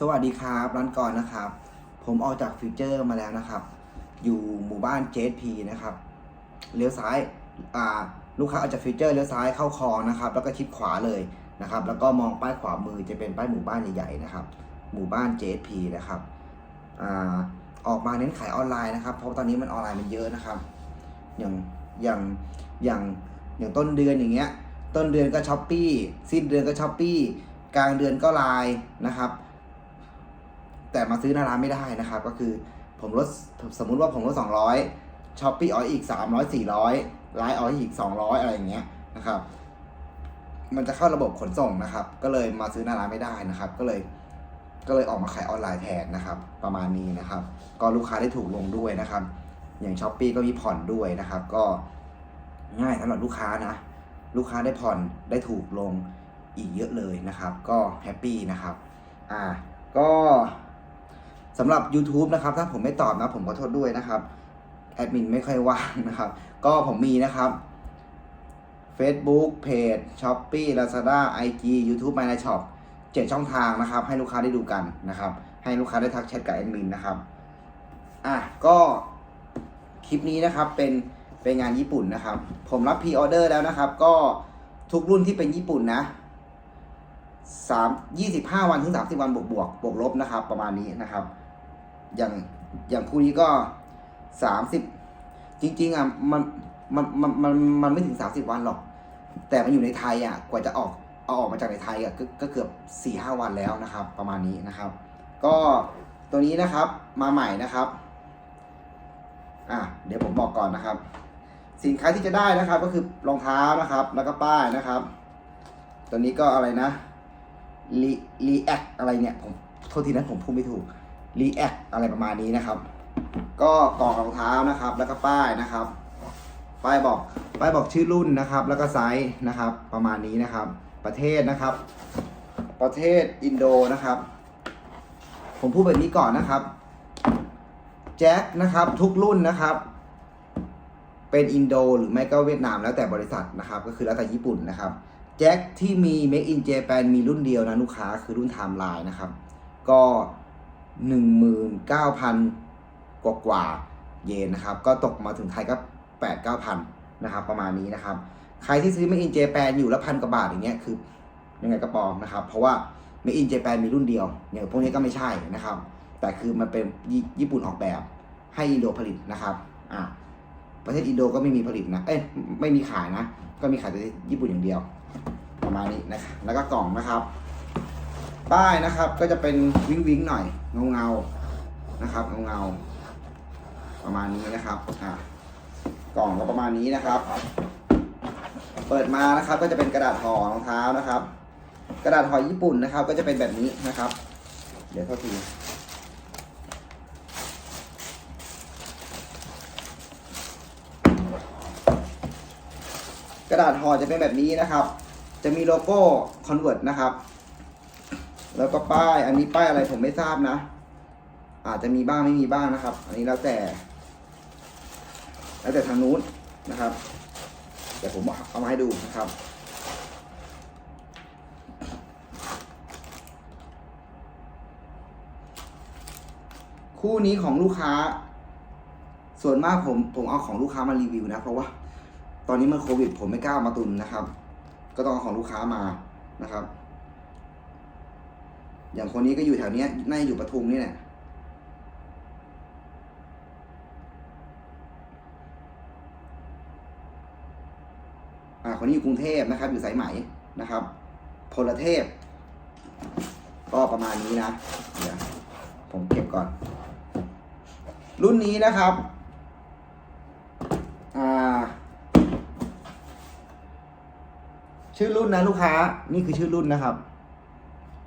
สวัสดีครับร้านก่อนนะครับ ผมออกจากฟิวเจอร์มาแล้วนะครับ อยู่หมู่บ้าน JP นะครับเลี้ยวซ้ายอ่าลูกค้าออกจากฟิวเจอร์เลี้ยวซ้ายเข้าคอนะครับ แล้วก็ชิดขวาเลยนะครับ แล้วก็มองป้ายขวามือจะเป็นป้ายหมู่บ้านใหญ่ๆนะครับ หมู่บ้าน JP นะครับอ่าออกมาเน้นขายออนไลน์นะครับ เพราะตอนนี้มันออนไลน์มันเยอะนะครับ อย่างอย่างอย่างอย่างต้นเดือนอย่างเงี้ยต้นเดือนก็ช้อปปี้สิ้นเดือนก็ช้อปปี้กลางเดือนก็ไลน์นะครับ แต่มาซื้อหน้าร้านไม่ได้นะครับ ก็คือผมลดสมมุติว่าผมลด200ช้อปปี้ออยอีก 300 400ไลน์ออยอีก 200 อะไรอย่างเงี้ยนะครับ มันจะเข้าระบบขนส่งนะครับ ก็เลยมาซื้อหน้าร้านไม่ได้นะครับ ก็เลยก็เลยออกมาขายออนไลน์แทนนะครับ ประมาณนี้นะครับ ก็ลูกค้าได้ถูกลงด้วยนะครับ อย่างช้อปปีก็มีผ่อนด้วยนะครับ ก็ง่ายสำหรับลูกค้านะ ลูกค้าได้ผ่อนได้ถูกลงอีกเยอะเลยนะครับ ก็แฮปปี้นะครับ อ่า ก็ สำหรับ YouTube นะครับ ถ้าผมไม่ตอบนะ ผมขอโทษด้วยนะครับแอดมินไม่ค่อยว่างนะครับ ก็ผมมีนะครับ Facebook Page Shopee Lazada IG YouTube My Life Shop เจ็ดช่องทางนะครับ ให้ลูกค้าได้ดูกันนะครับ ให้ลูกค้าได้ทักแชทกับแอดมินนะครับอะก็คลิปนี้นะครับเป็นเป็นงานญี่ปุ่นนะครับ ผมรับพรีออเดอร์แล้วนะครับ ก็ทุกรุ่นที่เป็นญี่ปุ่นนะสามยี่สิบห้าวันถึงสามสิบวันบวกบวกบวกลบนะครับ ประมาณนี้นะครับ อย่างอย่างคู่นี้ก็สามสิบจริง ๆอะมันมันมันมันมันไม่ถึงสามสิบวันหรอก แต่มันอยู่ในไทยอะกว่าจะออกเอาออกมาจากในไทยอะก็ก็เกือบสี่ห้าวันแล้วนะครับ ประมาณนี้นะครับ ก็ตัวนี้นะครับมาใหม่นะครับอะเดี๋ยวผมบอกก่อนนะครับ สินค้าที่จะได้นะครับ ก็คือรองเท้านะครับ แล้วก็ป้ายนะครับ ตัวนี้ก็อะไรนะรีรีแอคอะไรเนี่ยผมโทษทีนะผมพูดไม่ถูก รีแอคอะไรประมาณนี้นะครับ ก็กล่องรองเท้านะครับ แล้วก็ป้ายนะครับ ป้ายบอกป้ายบอกชื่อรุ่นนะครับ แล้วก็ไซส์นะครับ ประมาณนี้นะครับ ประเทศนะครับ ประเทศอินโดนะครับ ผมพูดแบบนี้ก่อนนะครับแจ็คนะครับทุกรุ่นนะครับ เป็นอินโดหรือไม่ก็เวียดนามแล้วแต่บริษัทนะครับ ก็คือแล้วแต่ญี่ปุ่นนะครับแจ็คที่มี Make in Japan มีรุ่นเดียวนะลูกค้าคือรุ่นไทม์ไลน์นะครับ ก็ 19,000 กว่ากว่าเยนนะครับ ก็ตกมาถึงไทยก็8 9 0 0 0นะครับ ประมาณนี้นะครับ ใครที่ซื้อ Make in Japan อยู่ละพันกว่าบาทอย่างเงี้ยคือยังไงก็ปลอมนะครับ เพราะว่า Make in Japan มีรุ่นเดียวอย่างพวกนี้ก็ไม่ใช่นะครับ แต่คือมันเป็นญี่ญี่ปุ่นออกแบบให้อินโดผลิตนะครับอ่าประเทศอินโดก็ไม่มีผลิตนะ เอ้ยไม่มีขายนะ ก็มีขายแต่ที่ญี่ปุ่นอย่างเดียว ประมาณนี้นะครับ แล้วก็กล่องนะครับ ป้ายนะครับก็จะเป็นวิ้งวิ้งๆหน่อยเงาเงาๆนะครับเงาเงาๆประมาณนี้นะครับอ่ากล่องก็ประมาณนี้นะครับ เปิดมานะครับก็จะเป็นกระดาษห่อรองเท้านะครับ กระดาษห่อญี่ปุ่นนะครับ ก็จะเป็นแบบนี้นะครับ เดี๋ยวโทษทีกระดาษห่อจะเป็นแบบนี้นะครับ จะมีโลโก้ Convert นะครับ แล้วก็ป้ายอันนี้ป้ายอะไรผมไม่ทราบนะ อาจจะมีบ้างไม่มีบ้างนะครับ อันนี้แล้วแต่แล้วแต่ทางนู้นนะครับเดี๋ยวผมเอามาให้ดูนะครับ คู่นี้ของลูกค้า ส่วนมากผมผมเอาของลูกค้ามารีวิวนะ เพราะว่า ตอนนี้มันโควิด ผมไม่กล้าเอามาตุนนะครับ ก็ต้องเอาของลูกค้ามานะครับ อย่างคนนี้ก็อยู่แถวเนี้ยน่าอยู่ปทุมนี่แหละอ่าคนนี้อยู่กรุงเทพนะครับ อยู่สายไหมนะครับ พลเทพ ก็ประมาณนี้นะเดี๋ยวผมเก็บก่อน รุ่นนี้นะครับอ่าชื่อรุ่นนะลูกค้า นี่คือชื่อรุ่นนะครับ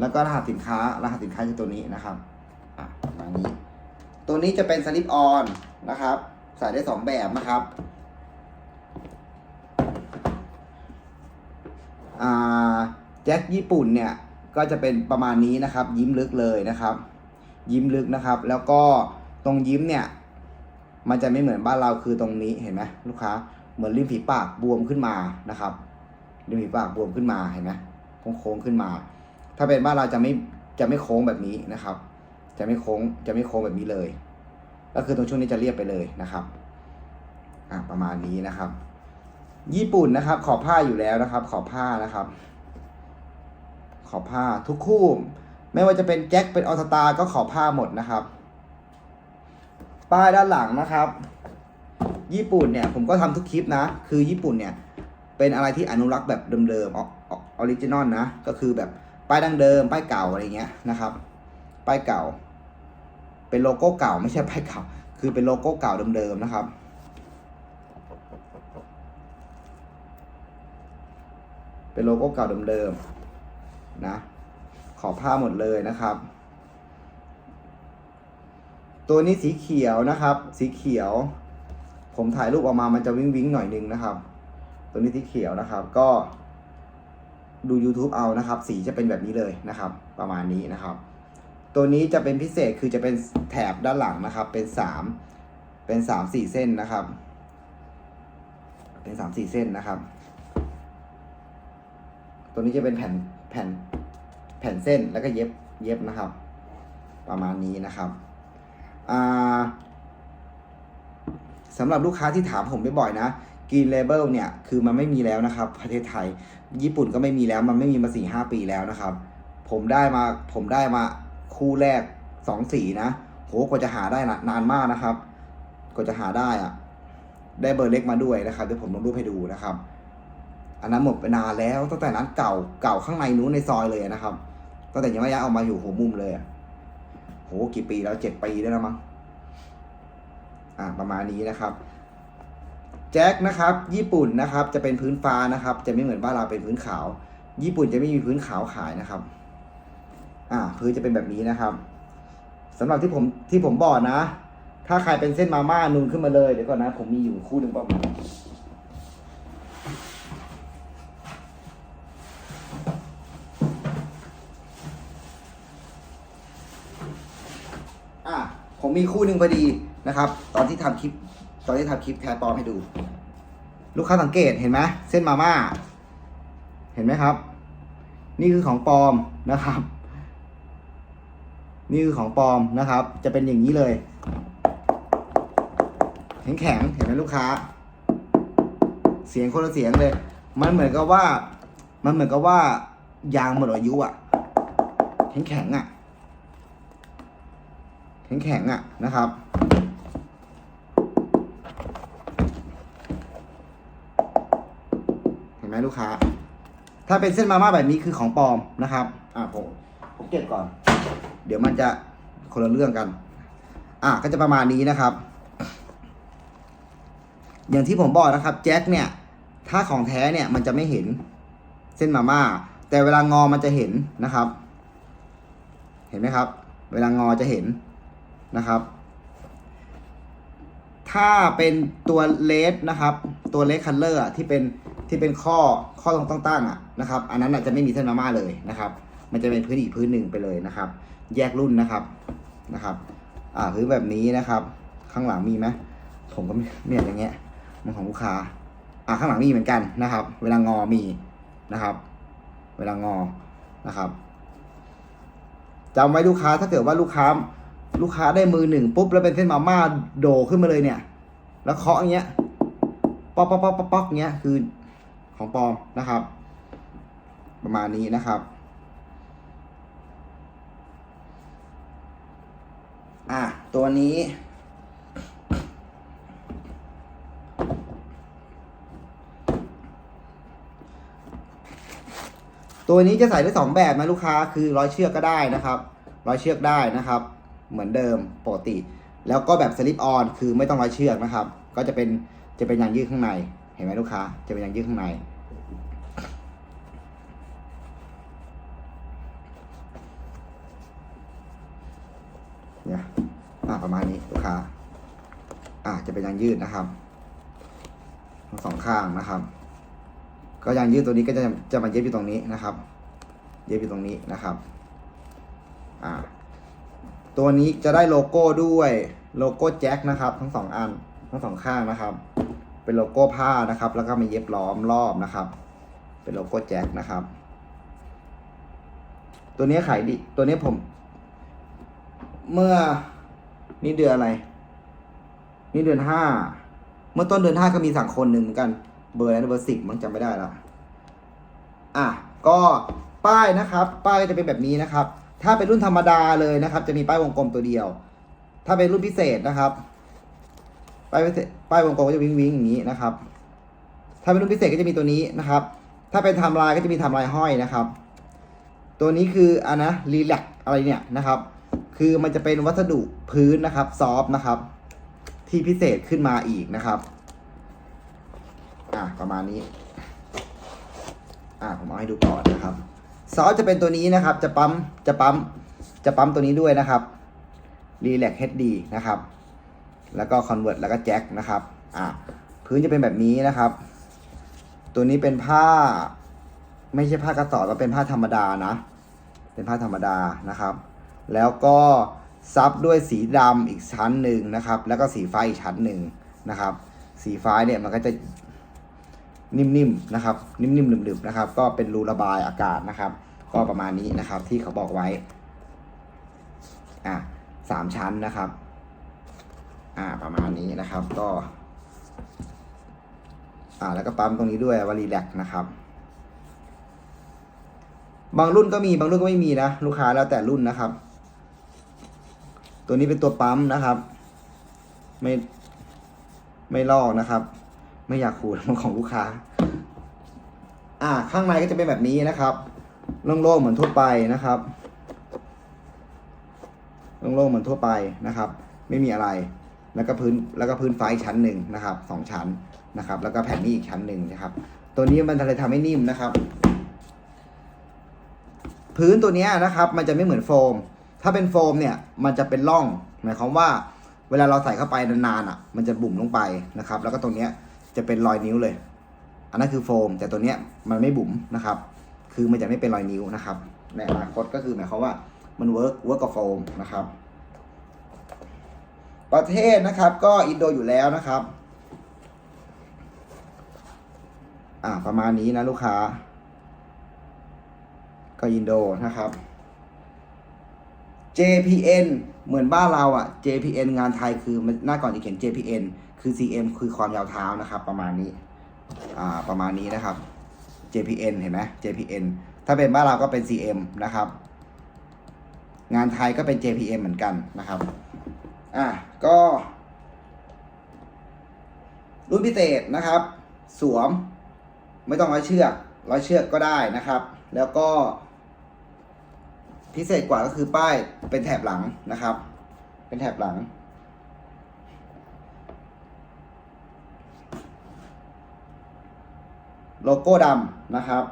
แล้วก็รหัสสินค้ารหัสสินค้าคือตัวนี้นะครับอะประมาณนี้ ตัวนี้จะเป็นสลิปออนนะครับ ใส่ได้สองแบบนะครับแจ็คญี่ปุ่นเนี่ยก็จะเป็นประมาณนี้นะครับ ยิ้มลึกเลยนะครับ ยิ้มลึกนะครับ แล้วก็ตรงยิ้มเนี่ย มันจะไม่เหมือนบ้านเราคือตรงนี้เห็นไหมลูกค้าเหมือนริมฝีปากบวมขึ้นมานะครับริมฝีปากบวมขึ้นมาเห็นไหมโค้งๆขึ้นมา ถ้าเป็นบ้านเราจะไม่จะไม่โค้งแบบนี้นะครับ จะไม่โค้งจะไม่โค้งแบบนี้เลย ก็คือตรงช่วงนี้จะเรียบไปเลยนะครับอะประมาณนี้นะครับ ญี่ปุ่นนะครับ ขอบผ้าอยู่แล้วนะครับ ขอบผ้านะครับ ขอบผ้าทุกคู่ ไม่ว่าจะเป็นแจ็คเป็นออสตาก็ขอบผ้าหมดนะครับ ป้ายด้านหลังนะครับ ญี่ปุ่นเนี่ยผมก็ทำทุกคลิปนะ คือญี่ปุ่นเนี่ยเป็นอะไรที่อนุรักษ์แบบเดิมๆอออริจินอลนะ ก็คือแบบ ป้ายดั้งเดิม ป้ายเก่าอะไรเงี้ยนะครับ ป้ายเก่า เป็นโลโก้เก่าไม่ใช่ป้ายเก่า คือเป็นโลโก้เก่าเดิมๆนะครับ เป็นโลโก้เก่าเดิมๆนะ ขอผ้าหมดเลยนะครับ ตัวนี้สีเขียวนะครับ สีเขียว ผมถ่ายรูปออกมามันจะวิ้งวิ้งๆหน่อยนึงนะครับ ตัวนี้สีเขียวนะครับ ก็ ดู YouTube เอานะครับ สีจะเป็นแบบนี้เลยนะครับ ประมาณนี้นะครับ ตัวนี้จะเป็นพิเศษคือจะเป็นแถบด้านหลังนะครับ เป็นสามเป็นสามสี่เส้นนะครับ เป็นสามสี่เส้นนะครับ ตัวนี้จะเป็นแผ่นแผ่นแผ่นเส้นแล้วก็เย็บเย็บนะครับ ประมาณนี้นะครับอ่าสำหรับลูกค้าที่ถามผมบ่อยๆนะ Green Label เนี่ยคือมันไม่มีแล้วนะครับ ประเทศไทย ญี่ปุ่นก็ไม่มีแล้วมันไม่มีมาสี่ห้าปีแล้วนะครับ ผมได้มาผมได้มาคู่แรกสองสีนะโหกว่าจะหาได้นะนานมากนะครับกว่าจะหาได้อะได้เบอร์เล็กมาด้วยนะครับเดี๋ยวผมลงรูปให้ดูนะครับ อันนั้นหมดไปนานแล้วตั้งแต่นั้นเก่าเก่าข้างในนู้นในซอยเลยนะครับตั้งแต่ยังไม่ย้ายออกมาอยู่หัวมุมเลยโหกี่ปีแล้วเจ็ดปีได้แล้วมั้งอ่าประมาณนี้นะครับ แจ็คนะครับญี่ปุ่นนะครับจะเป็นพื้นฟ้านะครับ จะไม่เหมือนบ้านเราเป็นพื้นขาว ญี่ปุ่นจะไม่มีพื้นขาวขายนะครับอ่าพื้นจะเป็นแบบนี้นะครับสำหรับที่ผมที่ผมบอกนะ ถ้าใครเป็นเส้นมาม่านูนขึ้นมาเลยเดี๋ยวก่อนนะ ผมมีอยู่คู่หนึ่งประมาณอะผมมีคู่หนึ่งพอดีนะครับ ตอนที่ทำคลิป ตอนที่ทำคลิปแทนปลอมให้ดู ลูกค้าสังเกตเห็นไหมเส้นมาม่า เห็นไหมครับ นี่คือของปลอมนะครับ นี่คือของปลอมนะครับ จะเป็นอย่างนี้เลยแข็งแข็งเห็นไหมลูกค้า เสียงคนละเสียงเลย มันเหมือนกับว่า มันเหมือนกับว่ายางหมดอายุอะแข็งแข็งอะแข็งแข็งอะนะครับ เห็ นไหมลูกค้า ถ้าเป็นเส้นมาม่าแบบนี้คือของปลอมนะครับ อ่าผมผมเก็บก่อน เดี๋ยวมันจะคนละเรื่องกัน อะก็จะประมาณนี้นะครับ อย่างที่ผมบอกนะครับ แจ็คเนี่ย ถ้าของแท้เนี่ยมันจะไม่เห็นเส้นมาม่า แต่เวลางอมันจะเห็นนะครับ เห็นไหมครับ เวลางอจะเห็นนะครับ ถ้าเป็นตัวเลสนะครับ ตัวเลสคัลเลอร์ที่เป็น ที่เป็นข้อข้อตรงตั้งๆอะนะครับ อันนั้นอาจจะไม่มีเส้นมาม่าเลยนะครับ มันจะเป็นพื้นอีกพื้นหนึ่งไปเลยนะครับ แยกรุ่นนะครับนะครับ อ่าพื้นแบบนี้นะครับ ข้างหลังมีไหมผมก็ไม่ไม่อยากอย่างเงี้ยมันของลูกค้าอ่าข้างหลังมีเหมือนกันนะครับ เวลางอมีนะครับ เวลางอนะครับจำไว้ลูกค้าถ้าเกิดว่าลูกค้า ลูกค้าได้มือหนึ่งปุ๊บแล้วเป็นเส้นมาม่าโดขึ้นมาเลยเนี่ย แล้วเคาะอย่างเงี้ยป๊อกป๊อกป๊อกป๊อกป๊อกเงี้ยคือ ของปลอมนะครับ ประมาณนี้นะครับอะตัวนี้ ตัวนี้จะใส่ได้สองแบบนะลูกค้าคือร้อยเชือกก็ได้นะครับ ร้อยเชือกได้นะครับ เหมือนเดิมปกติ แล้วก็แบบสลิปออนคือไม่ต้องร้อยเชือกนะครับ ก็จะเป็นจะเป็นยางยืดข้างใน เห็นไหมลูกค้า จะเป็นยางยืดข้างใน อ่าประมาณนี้ลูกค้า อ่าจะเป็นยางยืดนะครับทั้งสองข้างนะครับ ก็ยางยืดตัวนี้ก็จะจะมาเย็บอยู่ตรงนี้นะครับ เย็บอยู่ตรงนี้นะครับ อ่า ตัวนี้จะได้โลโก้ด้วยโลโก้แจ็คนะครับ ทั้งสองอันทั้งสองข้างนะครับ เป็นโลโก้ผ้านะครับ แล้วก็มีเย็บล้อมรอบนะครับ เป็นโลโก้แจ็คนะครับ ตัวนี้ขายดีตัวนี้ผม เมื่อ นี่เดือนอะไร นี่เดือนห้า เมื่อต้นเดือนห้าก็มีสั่งคนหนึ่งเหมือนกัน เบอร์อะไรเบอร์สิบมันจำไม่ได้ละอะ ก็ป้ายนะครับ ป้ายจะเป็นแบบนี้นะครับ ถ้าเป็นรุ่นธรรมดาเลยนะครับ จะมีป้ายวงกลมตัวเดียว ถ้าเป็นรุ่นพิเศษนะครับ ป้ายพิเศษ ป้ายวงกลมก็จะวิ่งวิ่งอย่างนี้นะครับ ถ้าเป็นรุ่นพิเศษก็จะมีตัวนี้นะครับ ถ้าเป็นไทม์ไลน์ก็จะมีไทม์ไลน์ห้อยนะครับ ตัวนี้คืออันนะรีแลกอะไรเนี่ยนะครับ คือมันจะเป็นวัสดุพื้นนะครับ ซอฟนะครับ ที่พิเศษขึ้นมาอีกนะครับ อะประมาณนี้ อะผมเอาให้ดูก่อนนะครับ ซอฟจะเป็นตัวนี้นะครับ จะปั๊มจะปั๊มจะปั๊มตัวนี้ด้วยนะครับรีแลก HD นะครับ แล้วก็คอนเวิร์ตแล้วก็แจ็คนะครับ อะพื้นจะเป็นแบบนี้นะครับ ตัวนี้เป็นผ้า ไม่ใช่ผ้ากระสอบแล้วเป็นผ้าธรรมดานะ เป็นผ้าธรรมดานะครับ แล้วก็ซับด้วยสีดำอีกชั้นหนึ่งนะครับ แล้วก็สีฟ้าอีกชั้นหนึ่งนะครับ สีฟ้าเนี่ยมันก็จะนิ่มๆนะครับ นิ่มๆหนึบๆนะครับ ก็เป็นรูระบายอากาศนะครับ ก็ประมาณนี้นะครับ ที่เขาบอกไว้ อะสามชั้นนะครับ อ่าประมาณนี้นะครับ ก็ อ่าแล้วก็ปั๊มตรงนี้ด้วยวารีแลกนะครับ บางรุ่นก็มีบางรุ่นก็ไม่มีนะ ลูกค้าแล้วแต่รุ่นนะครับ ตัวนี้เป็นตัวปั๊มนะครับ ไม่ไม่ลอกนะครับ ไม่อยากขูดมันของลูกค้า อ่า ข้างในก็จะเป็นแบบนี้นะครับโล่งๆเหมือนทั่วไปนะครับโล่งๆเหมือนทั่วไปนะครับ ไม่มีอะไร แล้วก็พื้นแล้วก็พื้นไฟชั้นหนึ่งนะครับสองชั้นนะครับ แล้วก็แผ่นนี้อีกชั้นหนึ่งนะครับ ตัวนี้มันเลยทำให้นิ่มนะครับ พื้นตัวนี้นะครับ มันจะไม่เหมือนโฟม ถ้าเป็นโฟมเนี่ยมันจะเป็นร่อง หมายความว่า เวลาเราใส่เข้าไปนานๆอะ มันจะบุ๋มลงไปนะครับ แล้วก็ตรงเนี้ยจะเป็นรอยนิ้วเลย อันนั้นคือโฟม แต่ตัวเนี้ยมันไม่บุ๋มนะครับ คือมันจะไม่เป็นรอยนิ้วนะครับ ในอนาคตก็คือหมายความว่ามันเวิร์กเวิร์กกับโฟมนะครับ ประเทศนะครับก็อินโดอยู่แล้วนะครับอ่าประมาณนี้นะลูกค้า ก็อินโดนะครับ JPN เหมือนบ้านเราอะ่ะ JPN งานไทยคือมันหน้าก่อนจะเขียน JPN คือ CM คือความยาวเท้านะครับ ประมาณนี้อ่าประมาณนี้นะครับ JPN เห็นไหม JPN ถ้าเป็นบ้านเราก็เป็น CM นะครับ งานไทยก็เป็น JPM เหมือนกันนะครับอะก็รุ่นพิเศษนะครับ สวม ไม่ต้องร้อยเชือกร้อยเชือกก็ได้นะครับ แล้วก็ พิเศษกว่าก็คือป้ายเป็นแถบหลังนะครับ เป็นแถบหลัง โลโก้ดำนะครับ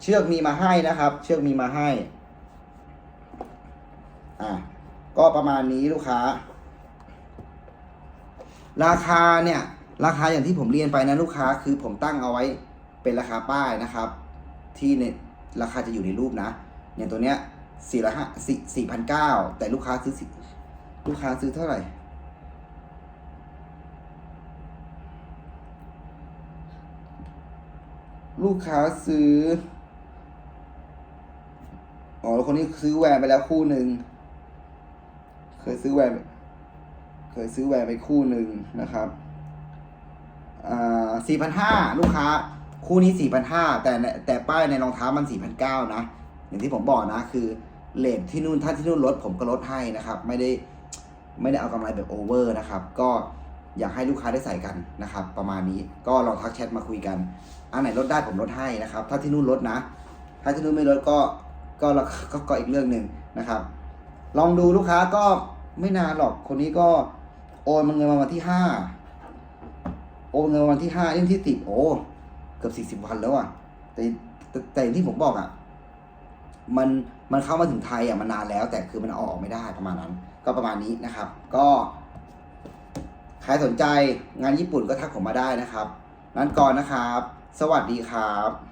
เชือกมีมาให้นะครับ เชือกมีมาให้ อะก็ประมาณนี้ลูกค้า ราคาเนี่ย ราคาอย่างที่ผมเรียนไปนะลูกค้า คือผมตั้งเอาไว้เป็นราคาป้ายนะครับ ที่ใน ราคาจะอยู่ในรูปนะอย่างตัวเนี้ยสี่ร้อยห้าสี่สี่พันเก้าแต่ลูกค้าซื้อสิลูกค้าซื้อเท่าไหร่ลูกค้าซื้อ อ๋อคนนี้ซื้อแหวนไปแล้วคู่หนึ่ง เคยซื้อแหวน เคยซื้อแหวนไปคู่หนึ่งนะครับ อ่าสี่พันห้าลูกค้า คู่นี้สี่พันห้าแต่แต่ป้ายในรองเท้ามันสี่พันเก้านะ อย่างที่ผมบอกนะ คือเลทที่นู่นถ้าที่นู่นลดผมก็ลดให้นะครับ ไม่ได้ไม่ได้เอากำไรแบบโอเวอร์นะครับ ก็อยากให้ลูกค้าได้ใส่กันนะครับ ประมาณนี้ก็ลองทักแชทมาคุยกันอันไหนลดได้ผมลดให้นะครับ ถ้าที่นู่นลดนะ ถ้าที่นู่นไม่ลดก็ก็ก็ก็ก็อีกเรื่องหนึ่งนะครับ ลองดูลูกค้าก็ไม่นานหรอกคนนี้ก็โอนมันเงินมาวันที่ห้าโอนเงินวันที่ห้านี่ที่สิบโอ้ กือบสี่สิบวันแล้วอะแต่แต่แต่อย่างที่ผมบอกอะ มันมันเข้ามาถึงไทยอะมันนานแล้ว แต่คือมันอออกไม่ได้ประมาณนั้น ก็ประมาณนี้นะครับ ก็ใครสนใจงานญี่ปุ่นก็ทักผมมาได้นะครับ นั้นก่อนนะครับ สวัสดีครับ